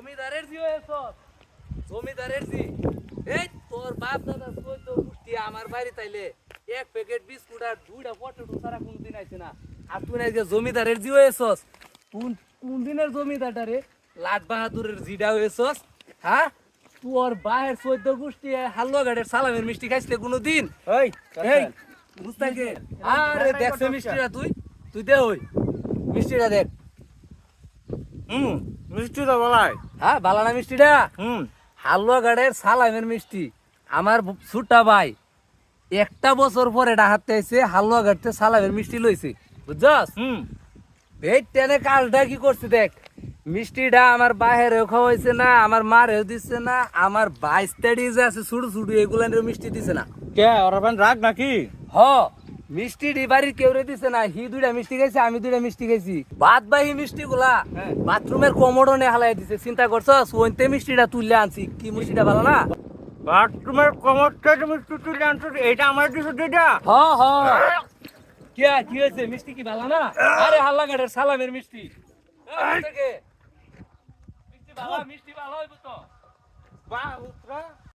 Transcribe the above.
জমিদারের জি হয়েছস জমিদারের জি। এই তোর বাপ দাদা চোদ্দ পুষ্টি আমার বাড়ি তাইলে এক প্যাকেট বিস্কুট আর দুইটা পটেটো ছাড়া কোনদিন আইছে না। আর তুই আজকে জমিদারের জি হয়েছস কোন কোন দিনের জমিদারটা রে? লাট বাহাদুরের জিডা হয়েছস হ্যাঁ? তোর বাহের চোদ্দ গোষ্ঠী হালুয়া গাড়ির সালামের মিষ্টি খাইছিলে কোনোদিন? ওই এই মুস্তাকে আরে দেখছে মিষ্টিটা তুই। তুই দে ওই। মিষ্টিটা দেখ। হুম। মিষ্টি তো বলাই। হ্যাঁ বালানা মিষ্টিটা? হুম। সালামের মিষ্টি। আমার ছুটা ভাই একটা বছর পরে আইছে সালামের মিষ্টি লইছে। বুঝছস? হুম। এই টেনে কাজটা কি করছে দেখ? মিষ্টিটা আমার বাহেরেও খাওয়াইছে না আমার মারেও দিচ্ছে না আমার বাইশ যে আছে ছুটু ছুটু এগুলানের মিষ্টি দিছে না। কে ওরা রাগ নাকি? হ। মিষ্টি ডি বাড়ির কেউ রে দিছে না হি দুইটা মিষ্টি খাইছে আমি দুইটা মিষ্টি খাইছি। বাদ বাহি মিষ্টি গুলা হ্যাঁ। বাথরুমের কমোডনে হালাই দিছে চিন্তা করছস? ওইতে মিষ্টিটা তুললে আনছি কি মিষ্টিটা ভালো না? বাথরুমের কমর থেকে মিষ্টি তুলে আনছো এইটা আমার দিছো দুইটা। হ হ। কি কি হয়েছে? মিষ্টি কি ভালো না? আরে হাল্লা গাড়ের সালামের মিষ্টি। মিষ্টি ভালো মিষ্টি ভালো হইব তো। বাহ উত্তরা